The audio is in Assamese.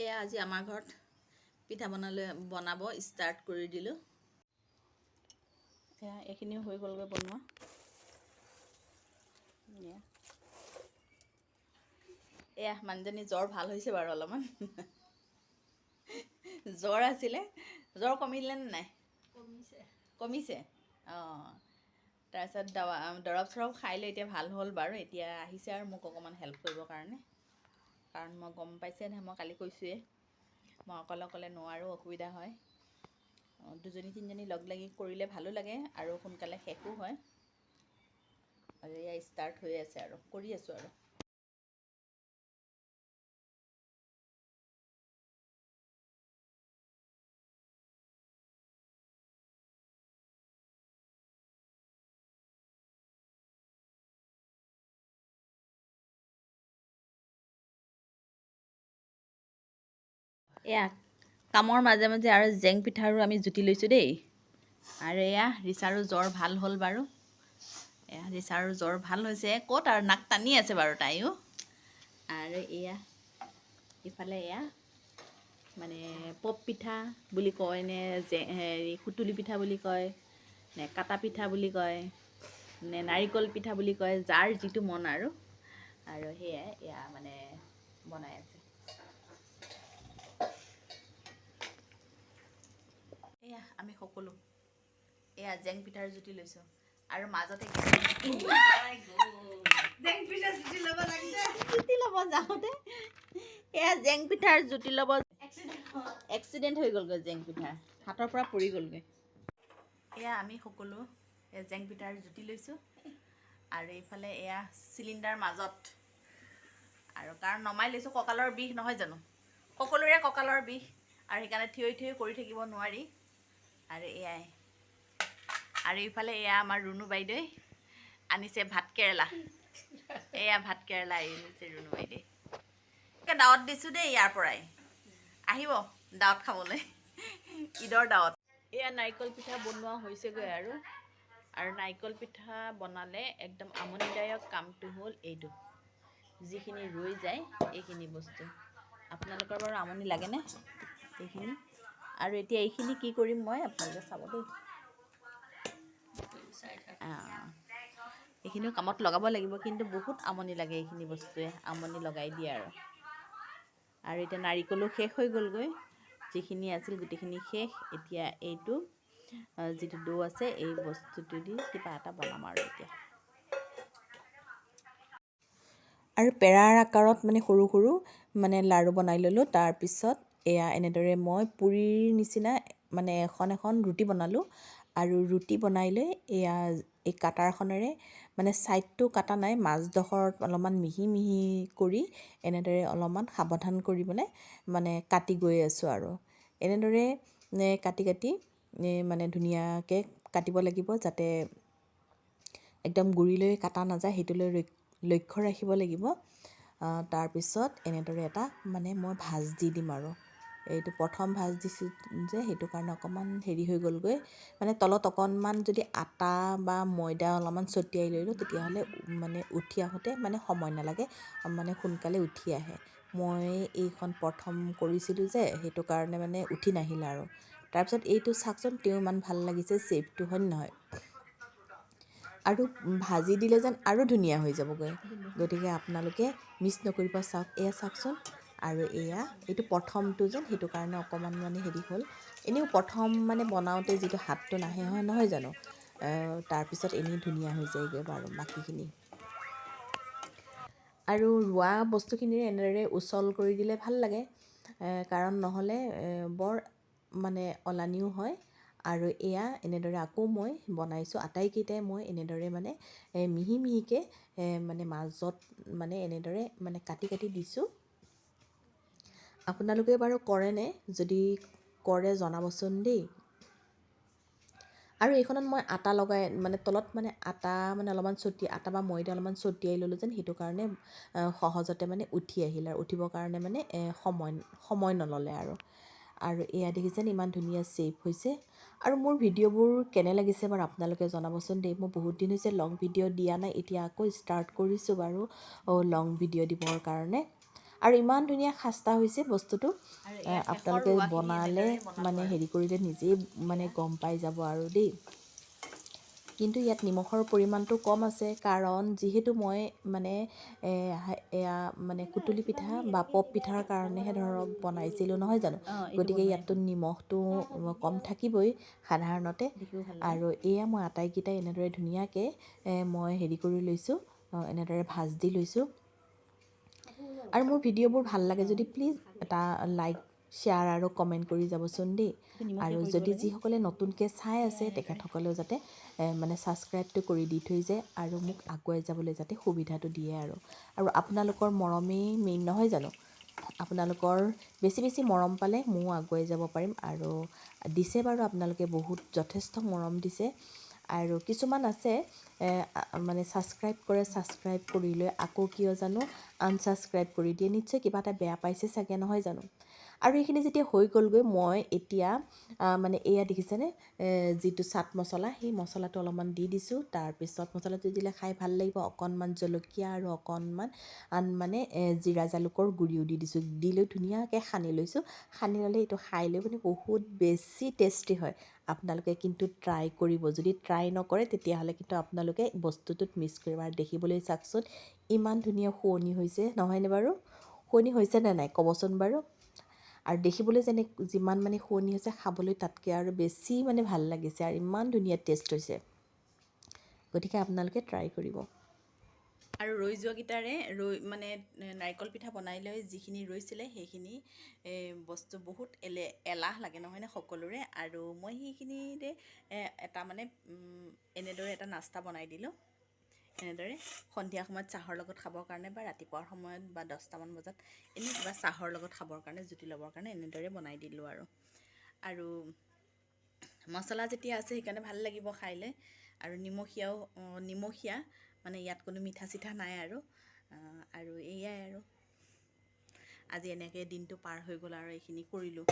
এয়া আজি আমাৰ ঘৰত পিঠা বনালে বনাব ষ্টাৰ্ট কৰি দিলোঁ। এয়া এইখিনিও হৈ গ'লগৈ বনোৱা। এয়া। এয়া মানুহজনী জ্বৰ ভাল হৈছে বাৰু অলপমান। জ্বৰ আছিলে। জ্বৰ কমিলে নে নাই? কমিছে। কমিছে? অঁ। তাৰপিছত দৱা দৰৱ চৰৱ খাই লৈ এতিয়া ভাল হ'ল বাৰু। এতিয়া আহিছে আৰু মোক অকণমান হেল্প কৰিবৰ কাৰণে। কাৰণ মই গম পাইছে নহয় মই কালি কৈছোঁৱেই মই অকলে অকলে নোৱাৰোঁ অসুবিধা হয়। দুজনী তিনিজনী লগ লাগি কৰিলে ভালো লাগে আৰু সোনকালে শেষো হয়। আৰু এয়া ষ্টাৰ্ট হৈ আছে আৰু কৰি আছোঁ আৰু। এয়া কামৰ মাজে মাজে আৰু জেং পিঠাৰো আমি জুতি লৈছোঁ দেই। আৰু এয়া ৰিচাৰো জ্বৰ ভাল হ'ল বাৰু। এয়া ৰিচাৰো জ্বৰ ভাল হৈছে। ক'ত আৰু নাক টানি আছে বাৰু তাইও। আৰু এয়া ইফালে এয়া মানে পপ পিঠা বুলি কয় নে জে হেৰি সুতুলি পিঠা বুলি কয় নে কাটা পিঠা বুলি কয় নে নাৰিকল পিঠা বুলি কয় যাৰ যিটো মন আৰু। আৰু সেয়াই এয়া মানে বনাই আছে। এয়া আমি সকলো। এয়া জেং পিঠাৰ জুতি লৈছোঁ। আৰু মাজতে জুতি ল'ব যাওঁতে। এয়া জেং পিঠাৰ জুতি ল'ব এক্সিডেণ্ট হৈ গ'লগৈ জেং পিঠাৰ। হাতৰ পৰা পৰি গ'লগৈ। এয়া আমি সকলো জেং পিঠাৰ জুতি লৈছোঁ। আৰু এইফালে এয়া চিলিণ্ডাৰ মাজত। আৰু কাৰণ নমাই লৈছোঁ কঁকালৰ বিষ নহয় জানো? সকলোৰে কঁকালৰ বিষ। আৰু সেইকাৰণে থিয়ই থিয়ই কৰি থাকিব নোৱাৰি। আৰু এয়াই। আৰু ইফালে এয়া আমাৰ ৰুণু বাইদেৱে আনিছে ভাত কেৰেলা। এয়া ভাত কেৰেলা আনিছে ৰুণু বাইদেৱে একে দাৱত দিছোঁ দেই ইয়াৰ পৰাই। আহিব দাৱত খাবলৈ। ঈদৰ দাৱত। এয়া নাৰিকল পিঠা বনোৱা হৈছেগৈ আৰু। আৰু নাৰিকল পিঠা বনালে একদম আমনিদায়ক কামটো হ'ল এইটো। যিখিনি ৰৈ যায় এইখিনি বস্তু। আপোনালোকৰ বাৰু আমনি লাগেনে? এইখিনি? আৰু এতিয়া এইখিনি কি কৰিম মই আপোনালোকে চাব দেই। এইখিনিও কামত লগাব লাগিব কিন্তু বহুত আমনি লাগে এইখিনি বস্তুৱে আমনি লগাই দিয়ে আৰু। আৰু এতিয়া নাৰিকলো শেষ হৈ গ'লগৈ যিখিনি আছিল গোটেইখিনি শেষ এতিয়া এইটো যিটো দৌ আছে এই বস্তুটো দি কিবা এটা বনাম আৰু এতিয়া। আৰু পেৰাৰ আকাৰত মানে সৰু সৰু মানে লাড়ু বনাই ল'লোঁ তাৰপিছত এয়া এনেদৰে মই পুৰিৰ নিচিনা মানে এখন এখন ৰুটি বনালোঁ আৰু ৰুটি বনাই লৈ এয়া এই কাটাৰখনেৰে মানে ছাইডটো কাটা নাই মাজডোখৰত অলপমান মিহি মিহি কৰি এনেদৰে অলপমান সাৱধান কৰি পেলাই মানে কাটি গৈ আছোঁ আৰু। এনেদৰে কাটি কাটি মানে ধুনীয়াকৈ কাটিব লাগিব যাতে একদম গুৰিলৈ কাটা নাযায় সেইটোলৈ লক্ষ্য ৰাখিব লাগিব। তাৰপিছত এনেদৰে এটা মানে মই ভাজ দি দিম আৰু। এইটো প্ৰথম ভাজ দিছোঁ যে সেইটো কাৰণে অকণমান হেৰি হৈ গ'লগৈ। মানে তলত অকণমান যদি আটা বা ময়দা অলপমান ছটিয়াই লৈ লওঁ তেতিয়াহ'লে মানে উঠি আহোঁতে মানে সময় নালাগে মানে সোনকালে উঠি আহে। মই এইখন প্ৰথম কৰিছিলোঁ যে সেইটো কাৰণে মানে উঠি নাহিল আৰু। তাৰপিছত এইটো চাওকচোন তেওঁ ইমান ভাল লাগিছে শ্বেপটো হয় নহয়? আৰু ভাজি দিলে যেন আৰু ধুনীয়া হৈ যাবগৈ। গতিকে আপোনালোকে মিছ নকৰিব চাওক এয়া চাওকচোন। আৰু এয়া এইটো প্ৰথমটো যেন সেইটো কাৰণে অকণমান মানে হেৰি হ'ল। এনেও প্ৰথম মানে বনাওঁতে যিটো হাতটো নাহে হয় নহয় জানো? তাৰপিছত এনেই ধুনীয়া হৈ যায়গৈ বাৰু বাকীখিনি। আৰু ৰোৱা বস্তুখিনিৰে এনেদৰে উচল কৰি দিলে ভাল লাগে। কাৰণ নহ'লে বৰ মানে অলানিও হয়। আৰু এয়া এনেদৰে আকৌ মই বনাইছোঁ। আটাইকেইটাই মই এনেদৰে মানে মিহি মিহিকৈ মানে মাজত মানে এনেদৰে মানে কাটি কাটি দিছোঁ। আপোনালোকে বাৰু কৰেনে? যদি কৰে জনাবচোন দেই। আৰু এইখনত মই আটা লগাই মানে তলত মানে আটা মানে অলপমান ছটিয়াই আটা বা ময়দা অলপমান ছটিয়াই ল'লোঁ যেন সেইটো কাৰণে সহজতে মানে উঠি আহিল আৰু উঠিবৰ কাৰণে মানে সময় সময় নল'লে আৰু। আৰু এয়া দেখিছেনে ইমান ধুনীয়া শ্বেপ হৈছে। আৰু মোৰ ভিডিঅ'বোৰ কেনে লাগিছে বাৰু আপোনালোকে জনাবচোন দেই। মই বহুত দিন হৈছে লং ভিডিঅ' দিয়া নাই এতিয়া আকৌ ষ্টাৰ্ট কৰিছোঁ বাৰু লং ভিডিঅ' দিবৰ কাৰণে। আৰু ইমান ধুনীয়া খাস্তা হৈছে বস্তুটো। আপোনালোকে বনালে মানে। হেৰি কৰিলে নিজেই মানে গম পাই যাব আৰু দেই। কিন্তু ইয়াত নিমখৰ পৰিমাণটো কম আছে কাৰণ যিহেতু মই মানে এয়া মানে কুটুলি পিঠা বা পপ পিঠাৰ কাৰণেহে ধৰক বনাইছিলোঁ নহয় জানো? গতিকে ইয়াততো নিমখটো কম থাকিবই সাধাৰণতে। আৰু এয়া মই আটাইকেইটাই এনেদৰে ধুনীয়াকৈ মই হেৰি কৰি লৈছোঁ এনেদৰে ভাজ দি লৈছোঁ। আৰু মোৰ ভিডিঅ'বোৰ ভালো লাগে যদি প্লিজ এটা লাইক শ্বেয়াৰ আৰু কমেণ্ট কৰি যাবচোন দেই। আৰু যদি যিসকলে নতুনকৈ চাই আছে তেখেতসকলেও যাতে মানে ছাবস্ক্ৰাইবটো কৰি দি থৈ যায় আৰু মোক আগুৱাই যাবলৈ যাতে সুবিধাটো দিয়ে আৰু। আৰু আপোনালোকৰ মৰমেই মেইন নহয় জানো? আপোনালোকৰ বেছি বেছি মৰম পালে ময়ো আগুৱাই যাব পাৰিম আৰু দিছে বাৰু আপোনালোকে বহুত যথেষ্ট মৰম দিছে। আৰু কিছুমান আছে মানে ছাবস্ক্ৰাইব কৰে ছাবস্ক্ৰাইব কৰি লৈ আকৌ কিয় জানো আনছাবস্ক্ৰাইব কৰি দিয়ে। নিশ্চয় কিবা এটা বেয়া পাইছে চাগে, নহয় জানো? আৰু এইখিনি যেতিয়া হৈ গ'লগৈ, মই এতিয়া মানে এয়া দেখিছেনে যিটো চাট মছলা, সেই মছলাটো অলপমান দি দিছোঁ। তাৰপিছত মছলাটো দিলে খাই ভালো লাগিব, অকণমান জলকীয়া আৰু অকণমান মানে জিৰা জালুকৰ গুড়িও দি দিছোঁ। দি লৈ ধুনীয়াকৈ সানি লৈছোঁ। সানি ল'লে এইটো খাই লৈ মানে বহুত বেছি টেষ্টি হয়। আপোনালোকে কিন্তু ট্ৰাই কৰিব। যদি ট্ৰাই নকৰে, তেতিয়াহ'লে কিন্তু আপোনালোকে বস্তুটোত মিছ কৰিব। আৰু দেখিবলৈ চাওকচোন, ইমান ধুনীয়া শুৱনি হৈছে, নহয়নে বাৰু? শুৱনি হৈছেনে নাই? ক'বচোন বাৰু। আৰু দেখিবলৈ যেনে, যিমান মানে শুৱনি হৈছে, খাবলৈ তাতকৈ আৰু বেছি মানে ভালো লাগিছে। আৰু ইমান ধুনীয়া টেষ্ট হৈছে। গতিকে আপোনালোকে ট্ৰাই কৰিব। আৰু ৰৈ যোৱাকেইটাৰে ৰৈ মানে নাৰিকল পিঠা বনাই লৈ যিখিনি ৰৈছিলে সেইখিনি বস্তু বহুত এলে এলাহ লাগে নহয়নে সকলোৰে? আৰু মই সেইখিনিৰে এটা মানে এনেদৰে এটা নাস্তা বনাই দিলোঁ। এনেদৰে সন্ধিয়া সময়ত চাহৰ লগত খাবৰ কাৰণে বা ৰাতিপুৱাৰ সময়ত বা দহটামান বজাত এনেই কিবা চাহৰ লগত খাবৰ কাৰণে জুতি ল'বৰ কাৰণে এনেদৰে বনাই দিলোঁ আৰু। আৰু মছলা যেতিয়া আছে সেইকাৰণে ভাল লাগিব খাই লৈ আৰু নিমখীয়াও নিমখীয়া মানে ইয়াত কোনো মিঠা চিঠা নাই আৰু আৰু এয়াই আৰু। আজি এনেকৈ দিনটো পাৰ হৈ গ'ল আৰু এইখিনি কৰিলোঁ।